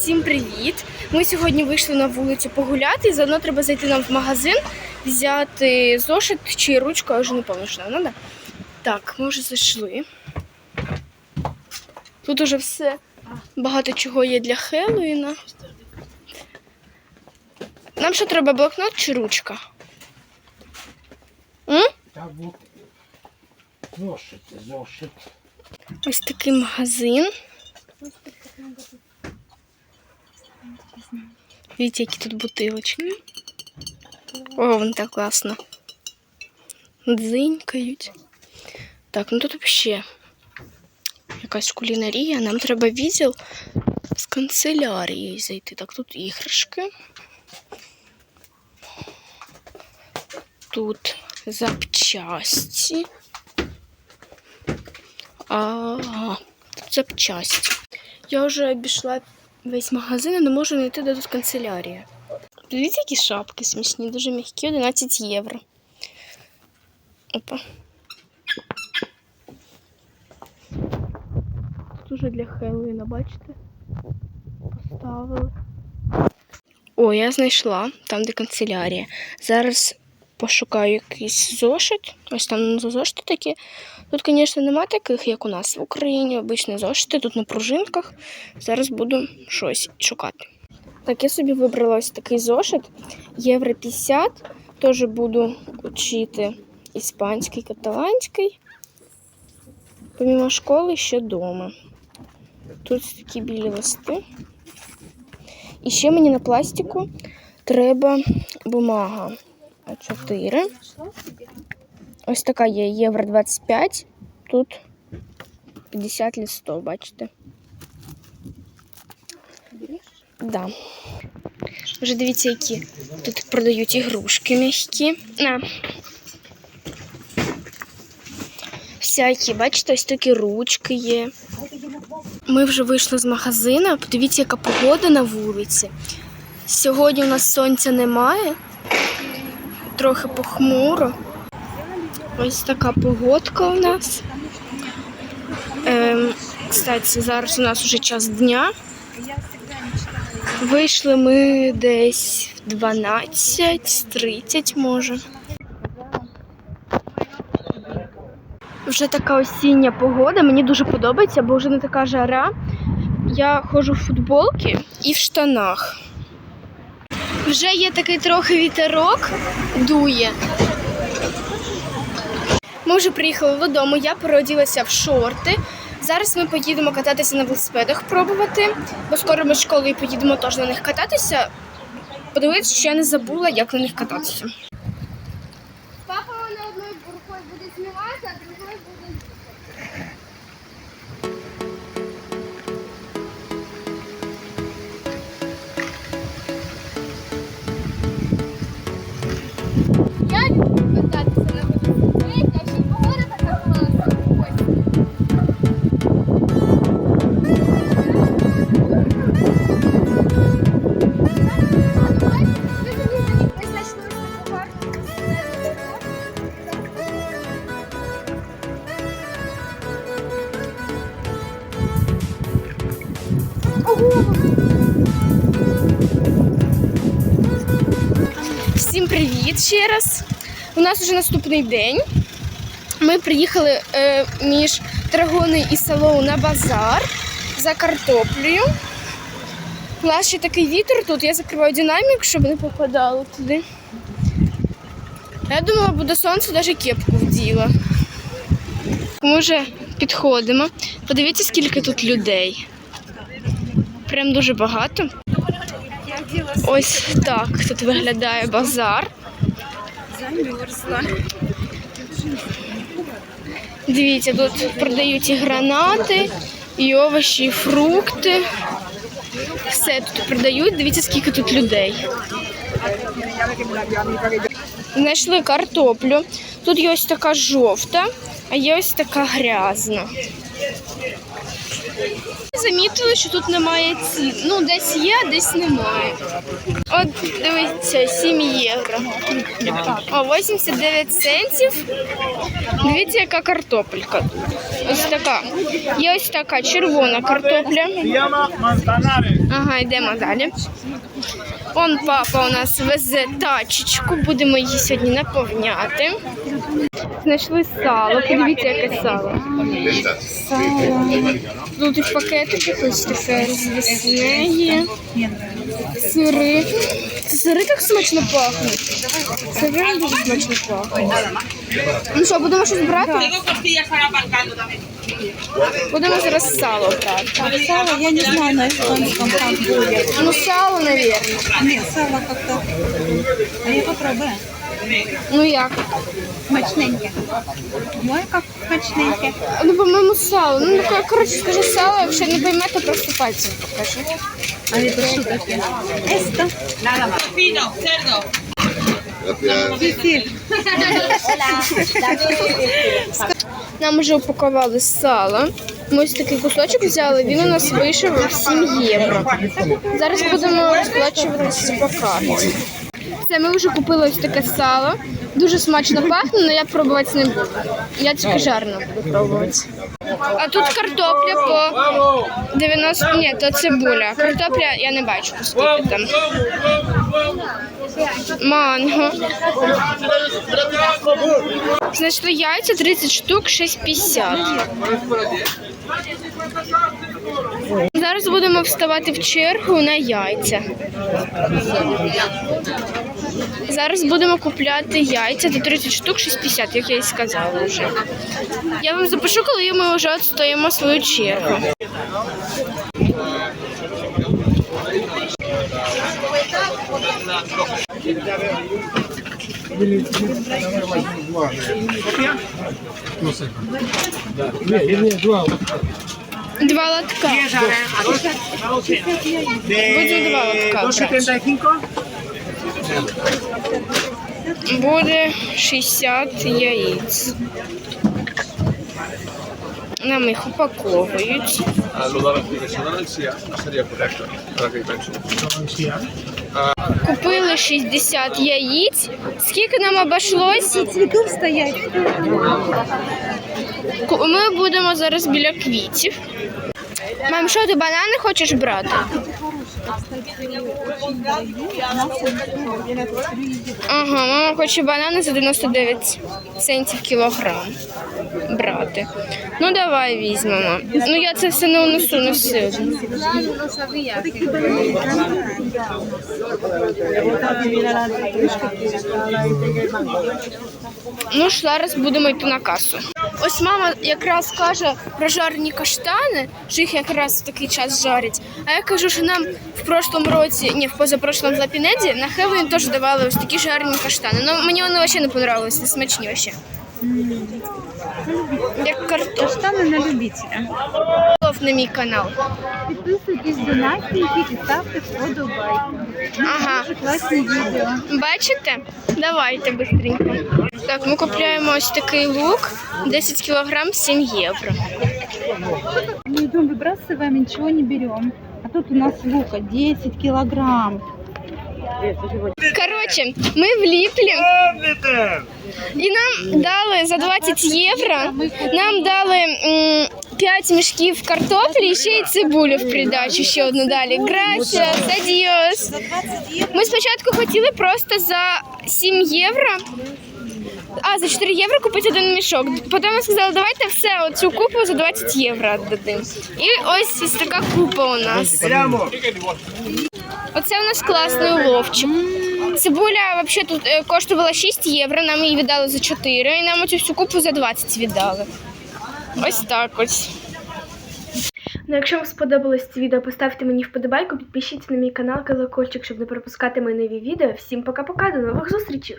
всім привіт! Ми сьогодні вийшли на вулицю погуляти, і заодно треба зайти нам в магазин, взяти зошит чи ручку, я вже не пам'ятаю, що нам треба. Так, ми вже зайшли. Тут уже все багато чого є для Хеллоуіна. Нам що треба блокнот чи ручка? М? Та бу... Зошит, зошит. Ось такий магазин. Видите, які тут бутилочки. О, вон так класно. Дзинькають. Так, ну тут взагалі якась кулінарія. Нам треба відділ з канцелярією зайти. Так, тут іграшки. Тут запчасті. Ага, тут запчасті. Я вже обійшла весь магазин і не можу знайти де тут канцелярія. Дивіться, які шапки смішні, дуже м'які, 11 євро. Опа. Тут уже для Хеллоуіна, бачите? Поставили. О, я знайшла там, де канцелярія. Зараз пошукаю якийсь зошит. Ось там зошити такі. Тут, звісно, нема таких, як у нас в Україні. Обичні зошити, тут на пружинках. Зараз буду щось шукати. Так, я собі вибрала ось такий зошит. Євро 50. Теж буду вчити іспанський, каталанський. Помімо школи, ще вдома. Тут такі білі листи. І ще мені на пластику треба бумага. А4. Ось така є євро 25. Тут 50 листов, бачите? Да. Вже дивіться, які тут продають ігрушки м'які. На. Всякі, бачите, ось такі ручки є. Ми вже вийшли з магазину. Подивіться, яка погода на вулиці. Сьогодні у нас сонця немає, трохи похмуро. Ось така погодка у нас. Ем, кстати, зараз у нас вже час дня. Вийшли ми десь в 12.30, може. Вже така осіння погода, мені дуже подобається, бо вже не така жара. Я ходжу в футболці і в штанах. Вже є такий трохи вітерок, дує. Ми вже приїхали додому, я породілася в шорти. Зараз ми поїдемо кататися на велосипедах, пробувати, бо скоро ми з школою поїдемо теж на них кататися. Подивитися, що я не забула, як на них кататися. Всім привіт ще раз. У нас вже наступний день. Ми приїхали е, між Драгони і Салоу на базар за картоплею. У нас ще такий вітер тут, я закриваю динамік, щоб не попадало туди. Я думала, буде сонце, навіть кепку вділа. Ми вже підходимо. Подивіться, скільки тут людей. Прям дуже багато. Ось так тут виглядає базар. Замерзла. Дивіться, тут продають і гранати, і овочі, і фрукти. Все тут продають. Дивіться, скільки тут людей. Знайшли картоплю. Тут є ось така жовта, а є ось така грязна. замітили, що тут немає цін. Ну, десь є, десь немає. От дивіться, 7 євро. О, 89 центів. Дивіться, яка картопелька. Ось така. Є ось така червона картопля. Ага, йдемо далі. Он папа у нас везе тачечку, будемо її сьогодні наповняти. Знайшли сало. Подивіться, яке сало. Тут і пакетики, ось таке розвісне є. Сири. Це сири так смачно пахнуть. Сири дуже смачно пахнуть. Ну що, будемо щось брати? Будемо зараз сало брати. Сало, я не знаю, на что они там как будет. Ну, сало, мабуть. Нет, сало как-то... А я попробую. Ну як? Смачненьке. Ой, как смачненьке. Ну, по-моєму, сало. Ну, кор- коротше, скажи сало, якщо не поймете, просто пальцем покажи. А это что такое? Esto. Кисель. Нам вже упакували сало. Ми ось такий кусочок взяли, він у нас вийшов 7 євро. Зараз будемо сплачуватися по карті. Це ми вже купили ось таке сало. Дуже смачно пахне, але я пробувати не буду. Я тільки жарно буду пробувати. А тут картопля по 90... Ні, то цибуля. Картопля я не бачу, по скільки там. Манго. Знайшли яйця 30 штук, 6,50. Зараз будемо вставати в чергу на яйця. Зараз будемо купляти яйця до 30 штук 6,50, як я і сказала вже. Я вам запишу, коли ми вже відстоїмо свою чергу. Два лотка. Буде два лотка. Буде 60 яєць. Нам їх упаковують. Купили 60 яєць. Скільки нам обійшлось? Цвітів стоять. Ми будемо зараз біля квітів. Мам, що ти банани хочеш брати? Ага, мама хоче банани за 99 центів кілограм брати. Ну давай візьмемо. Ну я це все не унесу на силу. Ну ж зараз будемо йти на касу. Ось мама якраз каже про жарні каштани, що їх якраз в такий час жарять. А я кажу, що нам в прошлому році, ні, в позапрошлому Лапінеді на Хеллоуін теж давали ось такі жарні каштани. Ну мені вони взагалі не понравились, не смачні вообще. Як картоп Каштаны на любителя. на мій канал. Підписуйтесь до Насті і ставте вподобайки. Ага. Дуже класні відео. Бачите? Давайте быстренько. Так, ми купляємо ось такий лук, 10 кілограм, 7 євро. Мы идем выбрасываем, ничего не берем. А тут у нас лука 10 килограмм. Коротше, ми вліпли. І нам дали за 20 євро. Нам дали м, 5 мішків картоплі і ще й цибулю в придачу. Ще одну далі. Gracias, adios. Ми спочатку хотіли просто за 7 євро. А, за 4 євро купити один мішок. Потім ми сказали, давайте все, оцю купу за 20 євро віддадим. І ось ось така купа у нас. Оце у нас класний уловчик. Цибуля взагалі тут е, коштувала 6 євро, нам її віддали за 4, і нам оцю всю купу за 20 віддали. Ось так ось. Ну, якщо вам сподобалось це відео, поставте мені вподобайку, підпишіться на мій канал колокольчик, щоб не пропускати мої нові відео. Всім пока-пока, до нових зустрічей!